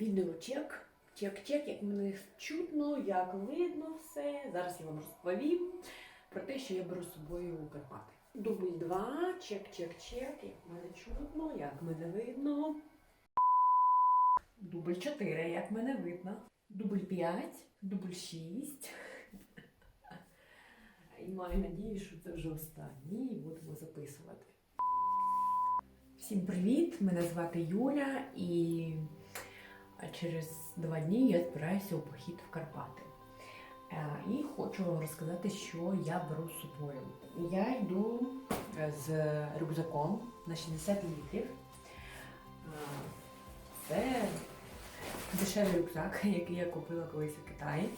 Відеочек. Чек-чек, як мене чутно, як видно все. Зараз я вам розповім про те, що я беру з собою Карпати. Дубль 2, чек-чек-чек, як мене чутно, як мене видно. Дубль 4, як мене видно. Дубль 5, дубль 6. І маю надію, що це вже останній і будемо записувати. Всім привіт! Мене звати Юля і через два дні я збираюся у похід в Карпати. Е, І хочу вам розказати, що я беру з собою. Я йду е, з рюкзаком на 60 літрів. Е, Це дешевий рюкзак, який я купила колись у Китаї.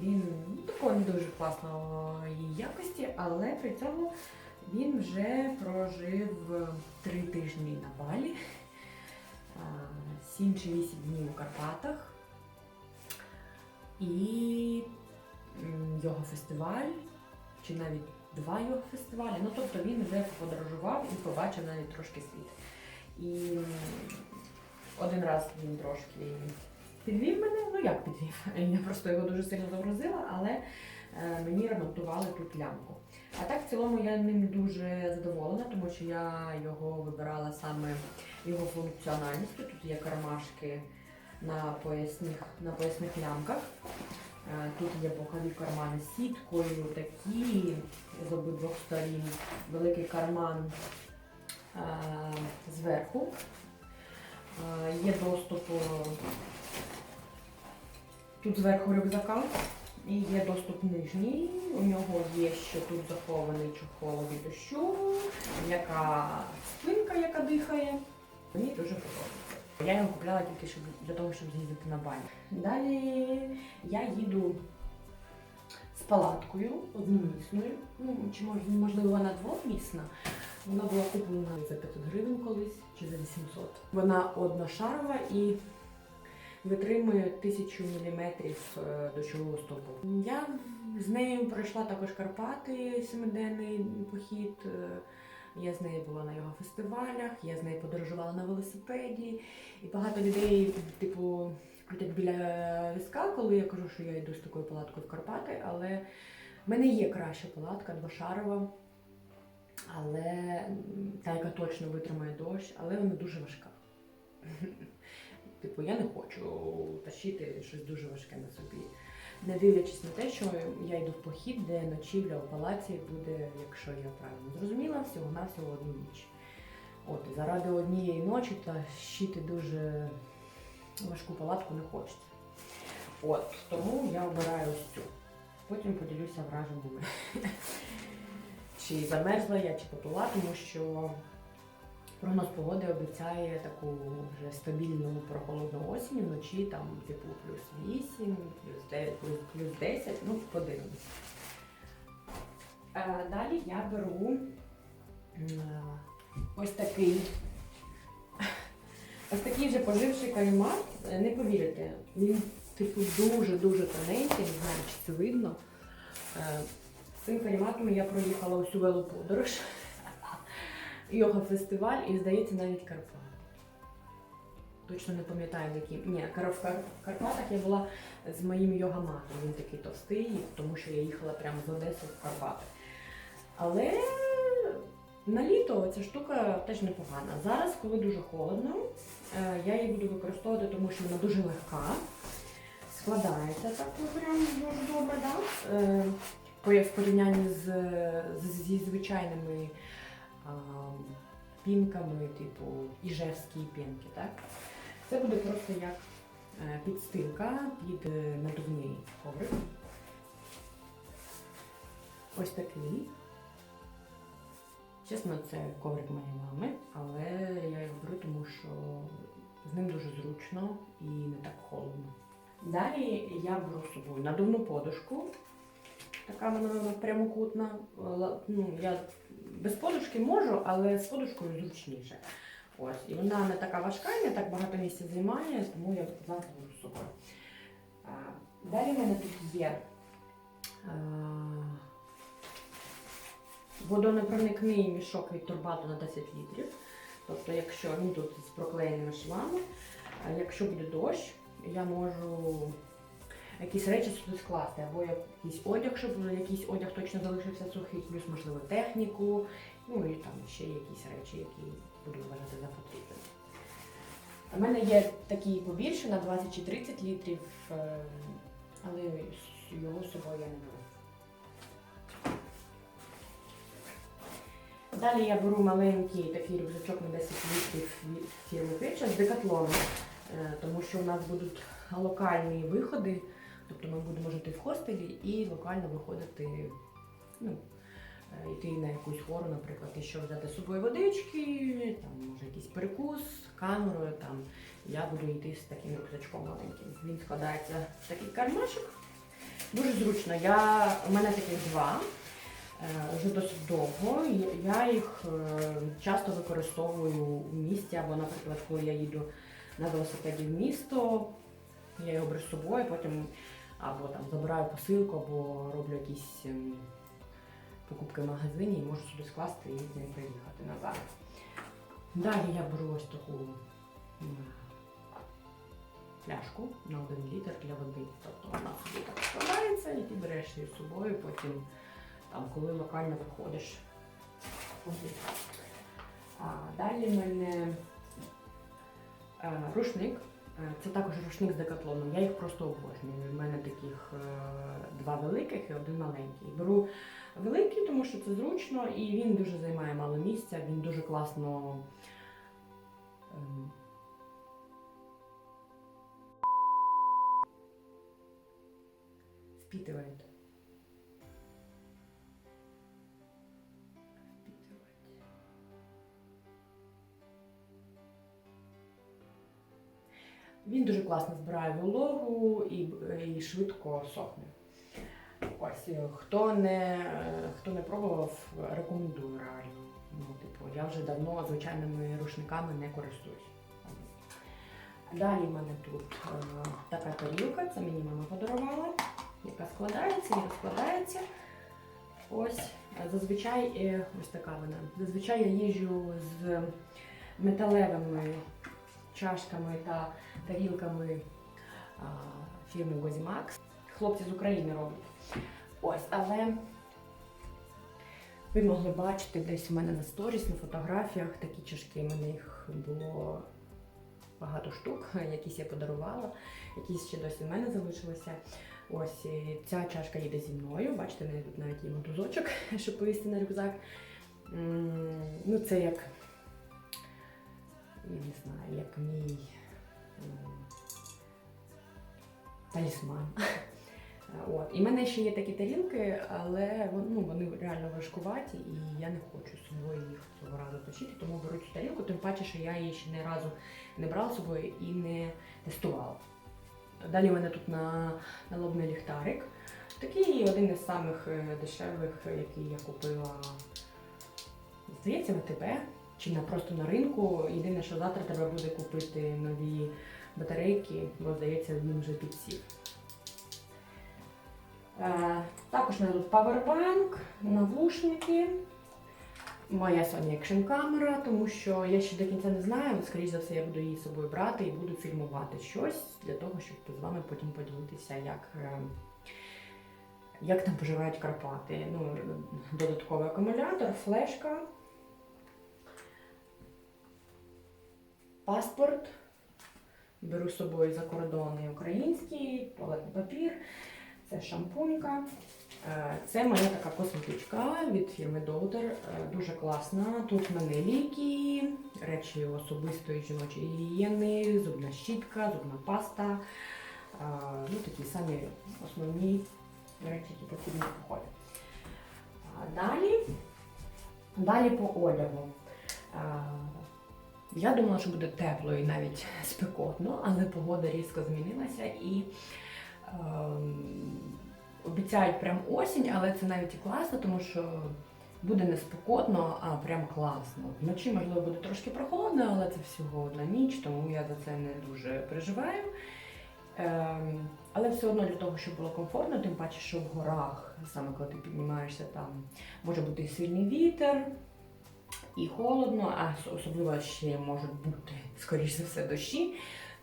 Він ну, такої не дуже класної якості, але при цьому він вже прожив три тижні на Балі, 7 чи 8 днів у Карпатах. І його фестиваль, чи навіть два його фестивалі. Ну, тобто він вже подорожував і побачив навіть трошки світ. І один раз він трошки підвів мене, ну як підвів? Я просто його дуже сильно загрузила, але е, мені ремонтували тут лямку. А так, в цілому, я ним дуже задоволена, тому що я його вибирала саме його функціональністю. Тут є кармашки на поясних, на поясних лямках. Е, Тут є бокові кармани з сіткою, такі з обидвох сторін, великий карман е, зверху. Е, Є доступ тут зверху рюкзака. І є доступ нижній. У нього є ще тут захований чохол від дощу, яка спинка, яка дихає. Мені дуже подобається. Я його купляла тільки щоб, для того, щоб з'їздити на баню. Далі я їду з палаткою одномісною. Ну, чи мож- можливо вона двомісна. Вона була куплена за 500 гривень колись чи за 800. Вона одношарова і витримує 1000 мм дощового стовпу. Я з нею пройшла також Карпати, семиденний похід. Я з нею була на його фестивалях, я з нею подорожувала на велосипеді. І багато людей, типу, крутять біля візка, коли я кажу, що я йду з такою палаткою в Карпати, але в мене є краща палатка, двошарова. Але та, яка точно витримає дощ, але вона дуже важка. Типу, я не хочу тащити щось дуже важке на собі. Не дивлячись на те, що я йду в похід, де ночівля у палаці буде, якщо я правильно зрозуміла, всього на всього одну ніч. От, заради однієї ночі тащити дуже важку палатку не хочеться. От, тому я обираю ось цю. Потім поділюся враженнями. Чи замерзла я, чи попила, тому що прогноз погоди обіцяє таку вже стабільну прохолодну осінь, вночі там типу плюс 8, плюс 9, плюс, плюс 10, ну подивимось. Е, Далі я беру е, ось такий. Ось такий вже поживший кальмар. Е, Не повірите, він типу дуже-дуже тоненький, не знаю, чи це видно. Е, З цим кальматом я проїхала усю велоподорож. Йога фестиваль і, здається, навіть Карпат. Точно не пам'ятаю, якій. Ні, в Карпатах я була з моїм йога-матом. Він такий товстий, тому що я їхала прямо з Одеси в Карпати. Але на літо ця штука теж непогана. Зараз, коли дуже холодно, е, я її буду використовувати, тому що вона дуже легка, складається так прям дуже добре, да? Е, в порівнянні з, зі звичайними пінками, типу іжевські пінки. Так? Це буде просто як е, підстилка під е, надувний коврик. Ось такий. Чесно, це коврик моєї мами, але я його беру, тому що з ним дуже зручно і не так холодно. Далі я беру з собою надувну подушку. Така вона прямокутна. Ну, я без подушки можу, але з подушкою зручніше. Ось. І вона не така важка, не так багато місця займає, тому я завжди беру з. Далі в мене тут є а, водонепроникний мішок від турбату на 10 літрів. Тобто, якщо він тут з проклеєними швами, якщо буде дощ, я можу якісь речі сюди скласти, або якийсь одяг, щоб якийсь одяг точно залишився сухий, плюс, можливо, техніку, ну і там ще якісь речі, які буду вважати за потрібне. У мене є такий побільше на 20 чи 30 літрів, е, але його з собою я не беру. Далі я беру маленький такий рюкзачок на 10 літрів від фірми Печа з декатлону, тому що у нас будуть локальні виходи, тобто ми будемо жити в хостелі і локально виходити, ну, е, йти на якусь гору, наприклад, і що взяти з собою водички, там може якийсь перекус, камерою. Там я буду йти з таким рюкзачком маленьким. Він складається в такий кармашок. Дуже зручно. Я, у мене таких два. е, Вже досить довго. Я їх е, часто використовую в місті, або, наприклад, коли я їду на велосипеді в місто, я його беру з собою, потім або там забираю посилку, або роблю якісь ем, покупки в магазині і можу сюди скласти і з ним приїхати назад. Далі я беру ось таку пляшку на один літр для води. Тобто вона собі так складається, і ти береш її з собою, потім там, коли локально виходиш. А далі в мене е, рушник. Е, Це також рушник з декатлоном. Я їх просто обожнюю. У мене таких е, два великих і один маленький. Беру великий, тому що це зручно, і він дуже займає мало місця, він дуже класно. ем, впитывает. Він дуже класно збирає вологу і, і швидко сохне. Ось, е, хто не, е, хто не пробував, рекомендую реально. Ну, типу, я вже давно звичайними рушниками не користуюсь. Далі в мене тут е, така тарілка, це мені мама подарувала, яка складається і розкладається. Ось, е, зазвичай е, ось така вона. Зазвичай я їжджу з металевими чашками та тарілками фірми Wozimax. Хлопці з України роблять. Ось, але ви могли бачити десь у мене на сторіс, на фотографіях такі чашки. У мене їх було багато штук, якісь я подарувала, якісь ще досі в мене залишилися. Ось ця чашка їде зі мною. Бачите, тут навіть є мотузочок, щоб повісти на рюкзак. Ну, це як, я не знаю, як мій талісман. От. І в мене ще є такі тарілки, але ну, вони реально важкуваті, і я не хочу з собою їх цього разу точити, тому беру цю тарілку, тим паче, що я її ще ні разу не брала з собою і не тестувала. Далі у мене тут на, налобний ліхтарик. Такий один із самих е, дешевих, який я купила, здається, в чи на просто на ринку. Єдине, що завтра треба буде купити нові батарейки, бо здається, він вже підсів. Е, Також у мене тут павербанк, навушники, моя Sony Action камера, тому що я ще до кінця не знаю, але скоріш за все я буду її з собою брати і буду фільмувати щось для того, щоб з вами потім поділитися, як, е, як там поживають Карпати. Ну, додатковий акумулятор, флешка, паспорт. Беру з собою закордонний український, туалетний папір, це шампунька. Е, Це моя така косметичка від фірми Доутер. Е, Дуже класна. Тут в мене ліки, речі особистої жіночої гігієни, зубна щітка, зубна паста. Е, Ну, такі самі основні речі, які потрібні в поході. Далі, далі по одягу. Е, Я думала, що буде тепло і навіть спекотно, але погода різко змінилася і ем, обіцяють прям осінь, але це навіть і класно, тому що буде не спекотно, а прям класно. Вночі, можливо, буде трошки прохолодно, але це всього одна ніч, тому я за це не дуже переживаю. Ем, але все одно для того, щоб було комфортно, тим паче, що в горах, саме коли ти піднімаєшся, там може бути і сильний вітер. І холодно, а особливо ще можуть бути, скоріш за все, дощі.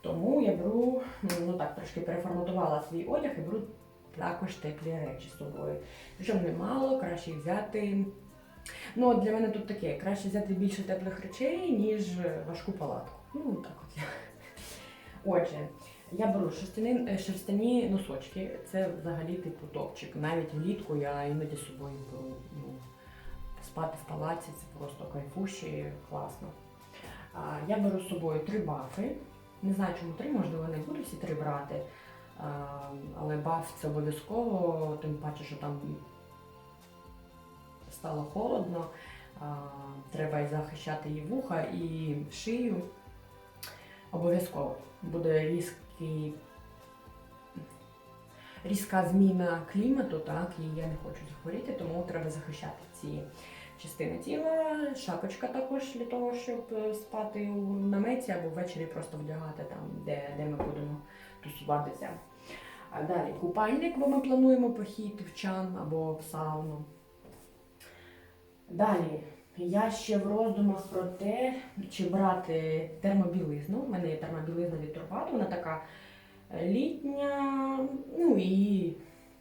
Тому я беру, ну так, трошки переформатувала свій одяг і беру також теплі речі з собою. Причому немало, краще взяти. Ну, для мене тут таке, краще взяти більше теплих речей, ніж важку палатку. Ну, так от я. Отже, я беру шерстяні, е, шерстяні носочки. Це взагалі типу топчик. Навіть влітку я іноді з собою беру. Ну, спати в палаці це просто кайфуші, класно. Я беру з собою три бафи. Не знаю, чому три, можливо, не буду всі три брати. Але баф це обов'язково, тим паче, що там стало холодно. Треба і захищати і вуха, і шию. Обов'язково буде різкий, різка зміна клімату, так, і я не хочу захворіти, тому треба захищати ці частини тіла. Шапочка також для того, щоб е, спати у наметі або ввечері просто вдягати там, де, де ми будемо тусуватися. А далі купальник, бо ми плануємо похід в чан або в сауну. Далі я ще в роздумах про те, чи брати термобілизну. У мене є термобілизна від Турбат, вона така е, літня, ну і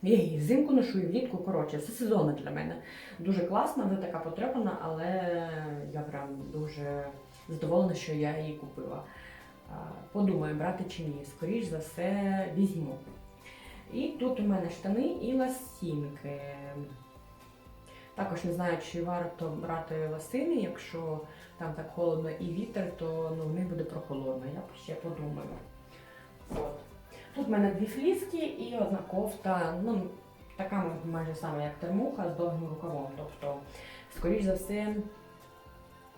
я її взимку ношу і влітку, коротше, все сезонно для мене. Дуже класна, вже така потребана, але я прям дуже задоволена, що я її купила. Подумаю, брати чи ні. Скоріш за все, візьму. І тут у мене штани і ласінки. Також не знаю, чи варто брати ласини, якщо там так холодно і вітер, то ну, в них буде прохолодно. Я ще подумаю. От. Тут в мене дві фліски і одна кофта, ну, така майже сама, як термуха з довгим рукавом. Тобто, скоріш за все,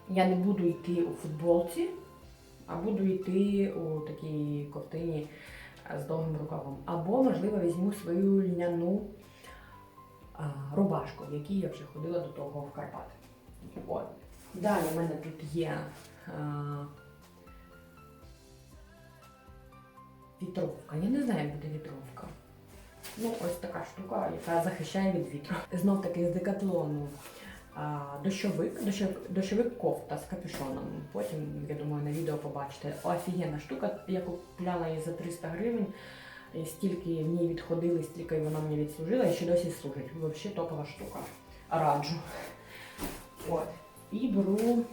я не буду йти у футболці, а буду йти у такій ковтині з довгим рукавом. Або, можливо, візьму свою льняну рубашку, в якій я вже ходила до того в Карпати. От. Далі в мене тут є вітровка. Я не знаю, як буде вітровка. Ну, ось така штука, яка захищає від вітру. Знов таки з декатлону. Дощовик, дощовик, дощовик кофта з капюшоном. Потім, я думаю, на відео побачите. Офігенна штука. Я купляла її за 300 гривень. І стільки в ній відходили, стільки вона мені відслужила і ще досі служить. Взагалі топова штука. Раджу. От. І беру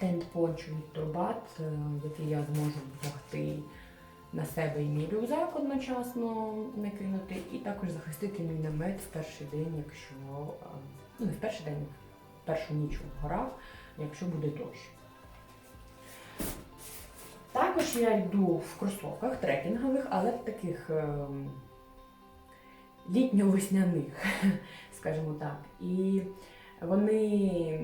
тент пончо від Турбат, е, який я зможу вдягти на себе і мій рюкзак одночасно накинути, і також захистити мій намет в перший день, якщо ну не в перший день, в першу ніч в горах, якщо буде дощ. Також я йду в кросовках трекінгових, але в таких ем, літньо-весняних, скажімо так. І вони,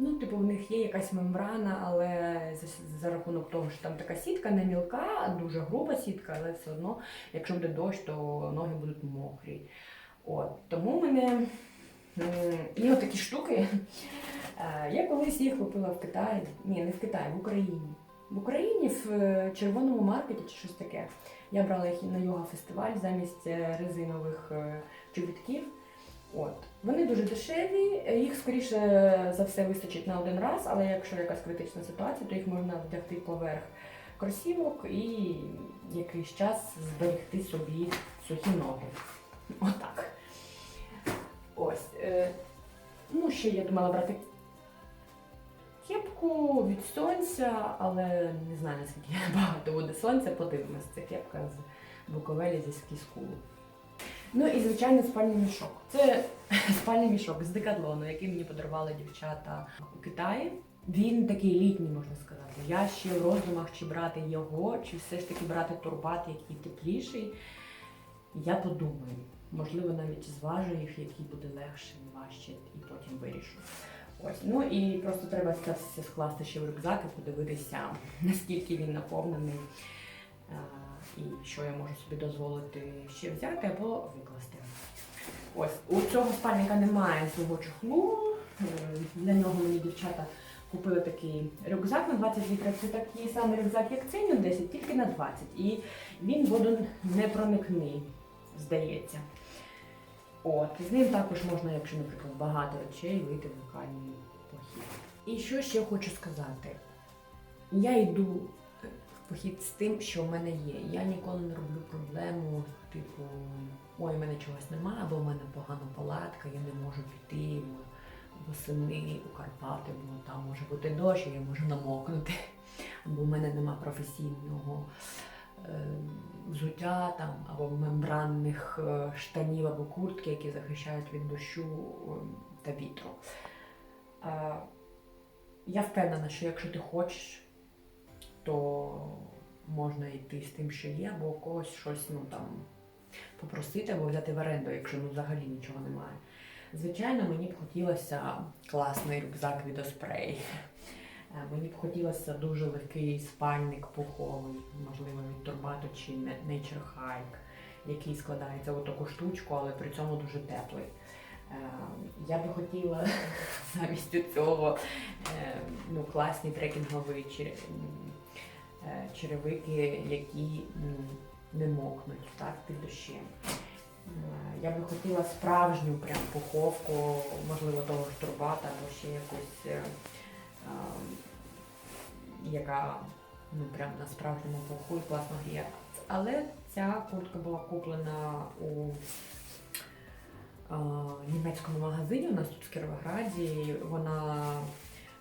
ну, типу, в них є якась мембрана, але за, за рахунок того, що там така сітка не мілка, дуже груба сітка, але все одно, якщо буде дощ, то ноги будуть мокрі. От. Тому мене є отакі штуки. Е, Я колись їх купила в Китаї, ні, не в Китаї, в Україні. В Україні в е, червоному маркеті чи щось таке. Я брала їх на йога-фестиваль замість е, резинових чобітків. От. Вони дуже дешеві, їх скоріше за все вистачить на один раз, але якщо якась критична ситуація, то їх можна вдягти поверх кросівок і якийсь час зберегти собі сухі ноги. Отак. Ось. е, Ну, ще я думала брати кепку від сонця, але не знаю, наскільки багато буде сонця, подивимось. Це кепка з Буковелі зі скіскулу. Ну і звичайно спальний мішок. Це спальний мішок з декатлону, який мені подарували дівчата у Китаї. Він такий літній, можна сказати. Я ще в роздумах, чи брати його, чи все ж таки брати турбат, який тепліший. Я подумаю, можливо, навіть зважу їх, який буде легше, важче, і потім вирішу. Ось, ну і просто треба все скласти ще в рюкзак і подивитися, наскільки він наповнений, а, і що я можу собі дозволити ще взяти або викласти. Ось, у цього спальника немає свого чохлу. Е, Для нього мені дівчата купили такий рюкзак на 20 літрів. Це такий самий рюкзак, як цей на 10, тільки на 20. І він водонепроникний, здається. От, з ним також можна, якщо, наприклад, багато речей, вийти в локальний похід. І що ще хочу сказати? Я йду похід з тим, що в мене є. Я ніколи не роблю проблему, типу, ой, в мене чогось немає, або в мене погана палатка, я не можу піти восени у Карпати, бо там може бути дощ, я можу намокнути. Або в мене нема професійного е, взуття там, або мембранних е, штанів або куртки, які захищають від дощу е, та вітру. Е, я впевнена, що якщо ти хочеш, то можна йти з тим, що є, або у когось щось ну, там, попросити або взяти в оренду, якщо ну, взагалі нічого немає. Звичайно, мені б хотілося класний рюкзак від. Е, Мені б хотілося дуже легкий спальник пуховий, можливо, від Турбато чи Nature Hike, який складається в таку штучку, але при цьому дуже теплий. Е, Я би хотіла замість цього е, ну, м, е, черевики, які не мокнуть так, під дощем. Е, Я би хотіла справжню прям пуховку, можливо, того ж турбата або ще якусь, е, е, яка ну, прям на справжньому пуху і класно гріє. Але ця куртка була куплена у е, німецькому магазині у нас тут в Кіровограді. Вона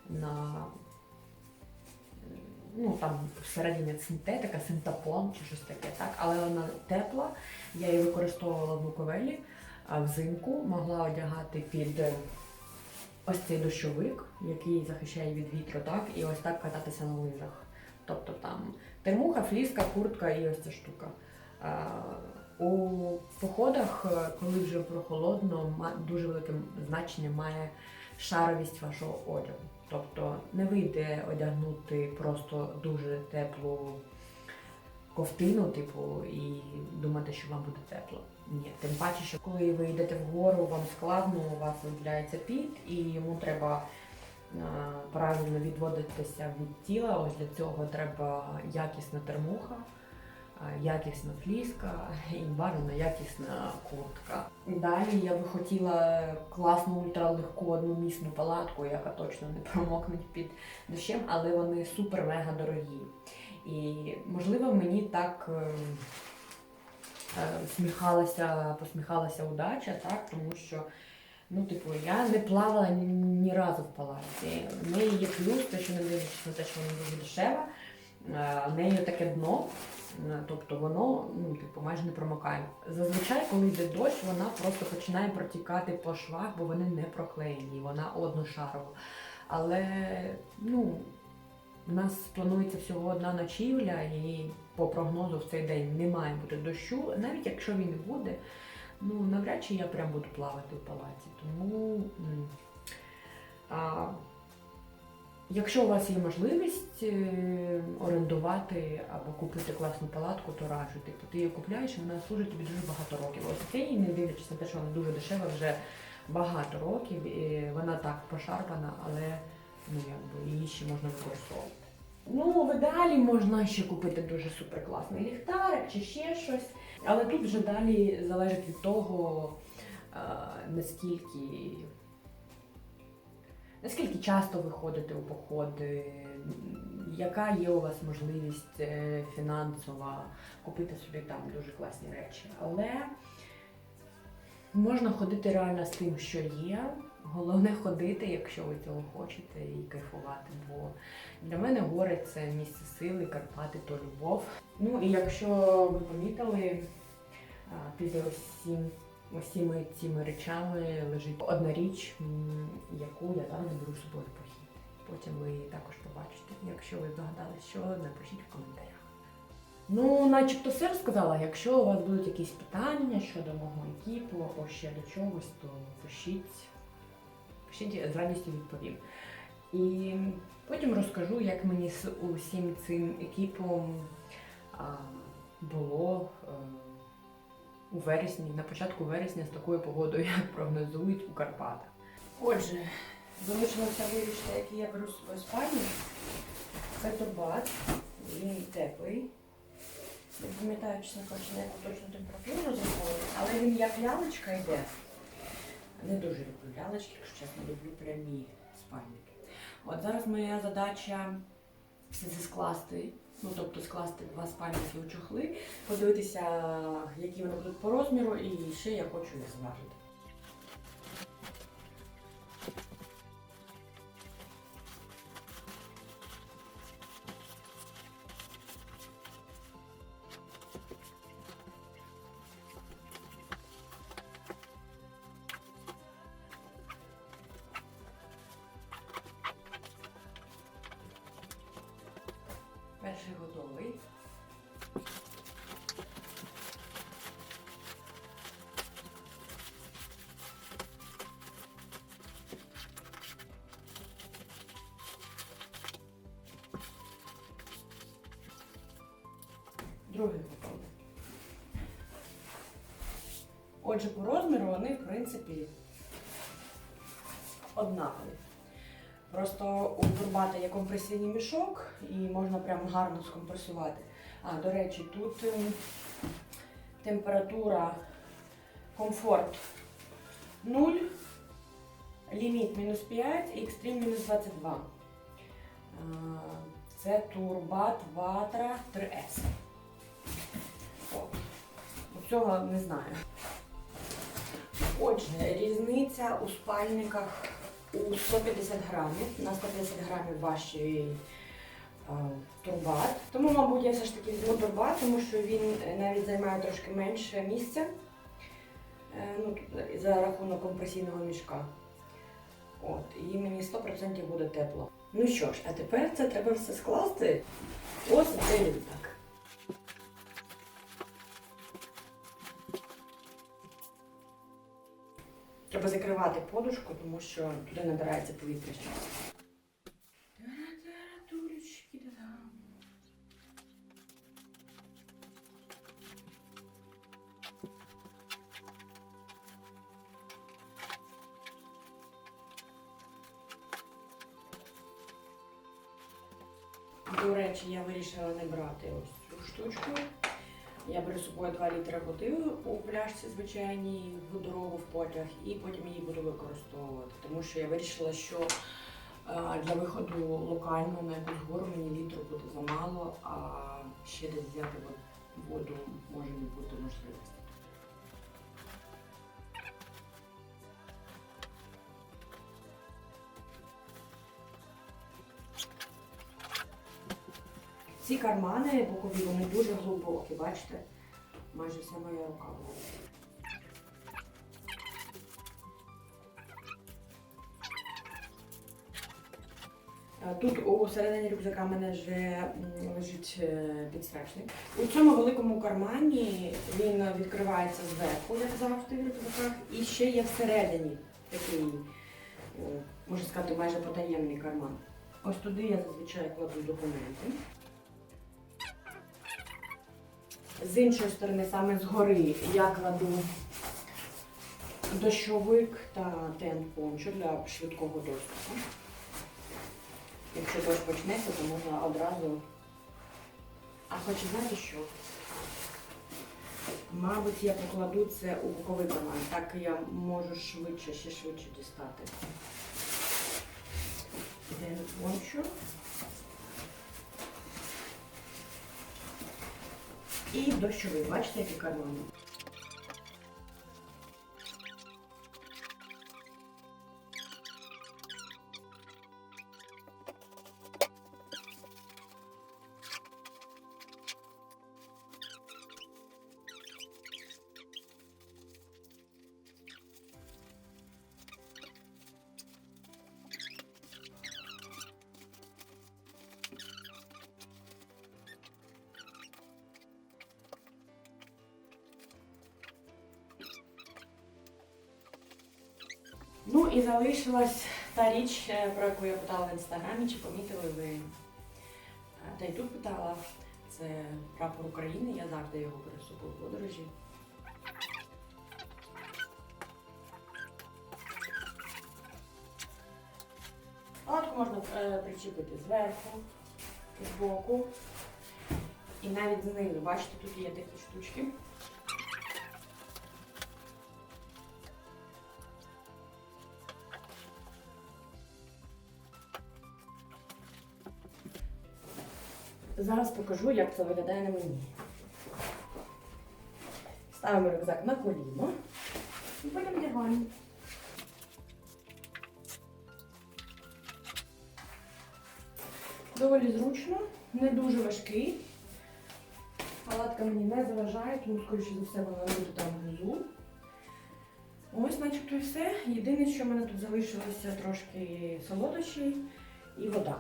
на ну там всередині синтетика, синтаплон чи щось таке, так, але вона тепла. Я її використовувала в Буковелі, взимку могла одягати під е, ось цей дощовик, який захищає від вітру, так, і ось так кататися на лижах. Тобто там термуха, фліска, куртка і ось ця штука. У походах, е, коли вже прохолодно, дуже велике значення має шаровість вашого одягу. Тобто не вийде одягнути просто дуже теплу ковтину, типу, і думати, що вам буде тепло. Ні, тим паче, що коли ви йдете вгору, вам складно, у вас виділяється піт, і йому треба е, правильно відводитися від тіла. Ось для цього треба якісна термуха, якісна фліска і бажано якісна куртка. Далі я би хотіла класну ультралегку одномісну палатку, яка точно не промокне під дощем, але вони супер-мега дорогі. І можливо мені так е, е, сміхалася, посміхалася удача, так, тому що ну, типу, я не плавала ні, ні разу в палаці. В неї є плюс, те, що не дивлячись на те, що вона дуже дешева. Е, В неї таке дно, е, тобто воно ну, типу, майже не промокає. Зазвичай, коли йде дощ, вона просто починає протікати по швах, бо вони не проклеєні, вона одношарова. Але ну, у нас планується всього одна ночівля, і по прогнозу в цей день не має бути дощу. Навіть якщо він буде, ну навряд чи я прям буду плавати в палаці. Тому а, якщо у вас є можливість е, орендувати або купити класну палатку, то раджу. Типу, ти її купляєш, і вона служить тобі дуже багато років. Ось цей, не дивлячись на те, що вона дуже дешева, вже багато років. І вона так пошарпана, але ну якби її ще можна використовувати. Ну, в ідеалі можна ще купити дуже суперкласний ліхтарик чи ще щось. Але тут вже далі залежить від того, е, наскільки, наскільки часто ви ходите у походи, яка є у вас можливість е, фінансова купити собі там дуже класні речі. Але можна ходити реально з тим, що є. Головне ходити, якщо ви цього хочете, і кайфувати. Бо для мене гори це місце сили, Карпати то любов. Ну і якщо ви помітили, під усім, усіми цими речами лежить одна річ, яку я завжди беру з собою похід. Потім ви її також побачите. Якщо ви здогадались, що напишіть в коментарях. Ну, начебто все розказала. Якщо у вас будуть якісь питання щодо мого екіпу або ще до чогось, то пишіть. Пишіть з радістю відповім. І потім розкажу, як мені з усім цим екіпом було е, у вересні, на початку вересня з такою погодою, як прогнозують у Карпатах. Отже, залишилося вирішити, який я беру з собою спальню. Це він теплий. Не пам'ятаю, чесно кажучи, на яку точну температуру розраховую, але він як лялечка йде. Не дуже люблю лялечки, якщо чесно, люблю прямі спальники. От зараз моя задача це скласти. Ну, тобто скласти два спальники у чохли, подивитися, які вони будуть по розміру, і ще я хочу їх зважити. Другий готовий. Отже, по розміру вони, в принципі, однакові. Просто у турбата є компресійний мішок і можна прям гарно скомпресувати. А, до речі, тут ем, температура комфорт 0, ліміт мінус 5 і екстрім мінус 22. Це турбат Ватра 3S. Цього не знаю. Отже, різниця у спальниках у 150 грамів. На 150 грамів важчий е, турбат. Тому, мабуть, я все ж таки візьму турбат, тому що він навіть займає трошки менше місця е, ну, за рахунок компресійного мішка. От, і мені 100% буде тепло. Ну що ж, а тепер це треба все скласти. Ось цей рюкзак. Треба закривати подушку, тому що туди набирається повітря. Та-та-тулечки. До речі, я вирішила не брати ось цю штучку. Я беру з собою 2 літри води у пляшці звичайній дорогу в потяг, і потім її буду використовувати. Тому що я вирішила, що е, для виходу локально на якусь гору мені літру буде замало, а ще десь взяти воду може не бути можливості. Ці кармани бокові, вони дуже глибокі, бачите? Майже вся моя рука була. Е, Тут у середині рюкзака в мене вже лежить е, підстрачник. У цьому великому кармані він відкривається зверху, як завжди в рюкзаках, і ще є всередині такий, е, можна сказати, майже потаємний карман. Ось туди я зазвичай кладу документи. З іншої сторони, саме згори, я кладу дощовик та тент пончо для швидкого доступу. Якщо дощ почнеться, то можна одразу. А хоч знаєте що? Мабуть, я покладу це у боковий карман. Так я можу швидше, ще швидше дістати. Тент І дощовий, бачите, які кармани? Залишилась та річ, е, про яку я питала в інстаграмі, чи помітили ви. Е, Та й тут питала. Це прапор України, я завжди його беру в подорожі. Палатку можна е, причепити зверху, збоку. І навіть знизу, бачите, тут є такі штучки. Зараз покажу, як це виглядає на мені. Ставимо рюкзак на коліно і потім вдягаємо. Доволі зручно, не дуже важкий. Палатка мені не заважає, тому, скоріше за все, вона буде там внизу. Ось, начебто, і все. Єдине, що в мене тут залишилося трошки солодощі і вода.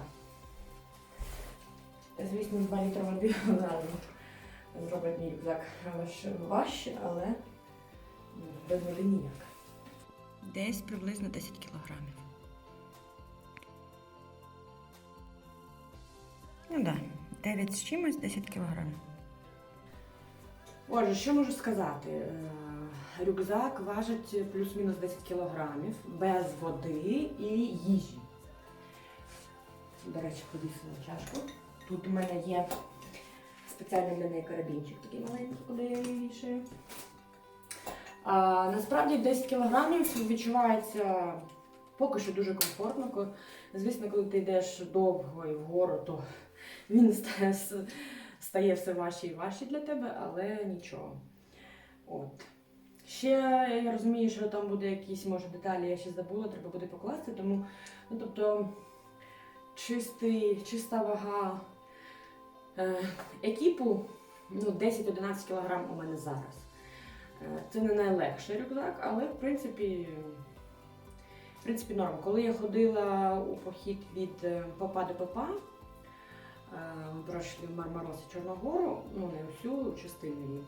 Звісно, 2 літри води разом зробить мій рюкзак важче, але ну, без води ніяк. Десь приблизно 10 кілограмів. Ну так, да, 9 з чимось, 10 кілограмів. Отже, що можу сказати? Е, Рюкзак важить плюс-мінус 10 кілограмів без води і їжі. До речі, повісила чашку. Тут у мене є спеціальний для неї карабінчик такий маленький, куди я її вішаю. А, насправді 10 кілограмів відчувається поки що дуже комфортно. Звісно, коли ти йдеш довго і вгору, то він стає, все важче і важче для тебе, але нічого. От. Ще я розумію, що там буде якісь, може, деталі, я ще забула, треба буде покласти, тому, ну, тобто, чистий, чиста вага екіпу ну, 10-11 кг у мене зараз. Е, Це не найлегший рюкзак, але в принципі, в принципі норм. Коли я ходила у похід від е, попа до попа, е, пройшли в Мармарос і Чорногору, ну не всю частину її,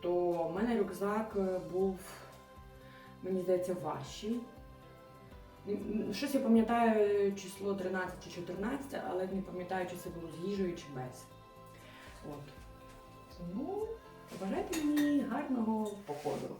то в мене рюкзак е, був, мені здається, важчий. Щось я пам'ятаю число 13 чи 14, але не пам'ятаю, чи це було з їжею чи без. От. Тому бажайте мені гарного походу.